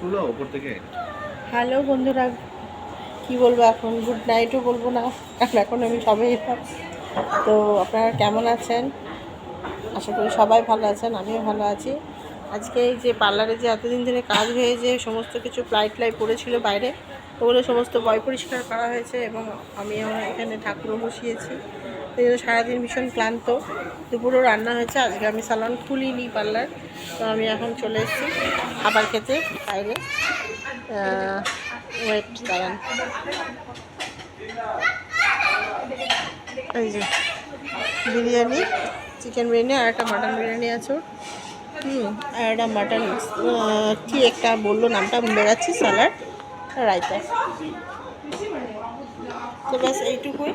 তুলো ওপর থেকে? হ্যালো বন্ধুরা, কি বলব এখন? গুড নাইটও বলব না, কারণ এখন আমি সবাই তো আপনারা কেমন আছেন? আশা করি সবাই ভালো আছেন, আমিও ভালো আছি। আজকে এই যে পার্লারে যে এতদিন ধরে কাজ হয়ে যে সমস্ত কিছু প্লাই ট্লাই পড়েছিল বাইরে, ওগুলো সমস্ত বয় পরিষ্কার করা হয়েছে এবং আমি আমার এখানে ঠাকুরও বসিয়েছি। এই জন্য সারাদিন ভীষণ ক্লান্ত। দুপুরও রান্না হয়েছে, আজকে আমি সালন খুলিনি পার্লার। তো আমি এখন চলে এসেছি খাবার খেতে, বাইরে। ওয়েট দাঁড়ান। এই যে, বিরিয়ানি চিকেন বিরিয়ানি আর একটা মাটন বিরিয়ানি আছে। হুম, আর একটা মাটন কি একটা বলল নামটা যাচ্ছি স্যালাড রায়তা। তো ব্যাস, এইটুকুই।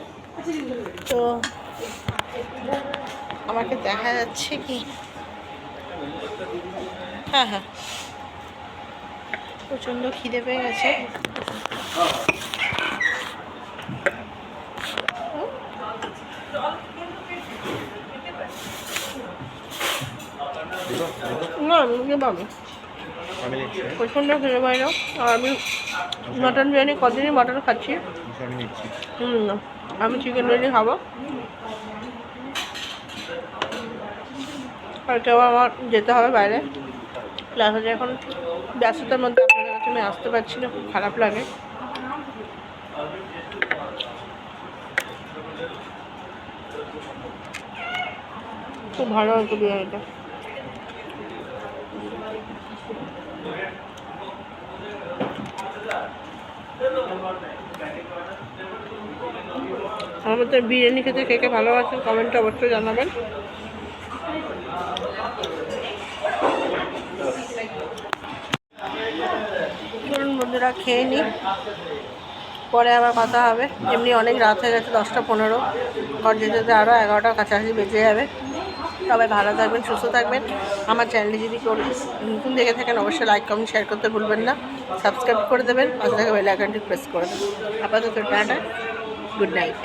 তো আমাকে দেখা যাচ্ছে কি? হ্যাঁ হ্যাঁ। প্রচণ্ড খিদে পেয়ে গেছে। না আমি নিচ্ছি প্রচণ্ড খিদে পাই না আর আমি মাটন বিরিয়ানি কদিনই মাটন খাচ্ছি। আমি হুম আমি চিকেন বিরিয়ানি খাব। কালকে আবার আমার যেতে হবে বাইরে। প্লাস হচ্ছে এখন ব্যস্ততার মধ্যে আপনাদের কাছে আমি আসতে পারছি না খুব খারাপ লাগে। খুব ভালো হতো বিরিয়ানিটা। আমাদের বিরিয়ানি খেতে কে কে ভালোবাসেন কমেন্টে অবশ্যই জানাবেন। চলুন বন্ধুরা, খেয়ে নিই। পরে আবার কথা হবে। এমনি অনেক রাত হয়ে গেছে, দশটা পনেরো। ঘর যেতে যেতে আরও এগারোটার কাছাকাছি বেজে যাবে। সবাই ভালো থাকবেন, সুস্থ থাকবেন। আমার চ্যানেলে যদি নতুন দেখে থাকেন, অবশ্যই লাইক কমেন্ট শেয়ার করতে ভুলবেন না। সাবস্ক্রাইব করে দেবেন, পাশে থাকা বেল আইকনটি প্রেস করে দেবেন। আপাতত টাটা গুড নাইট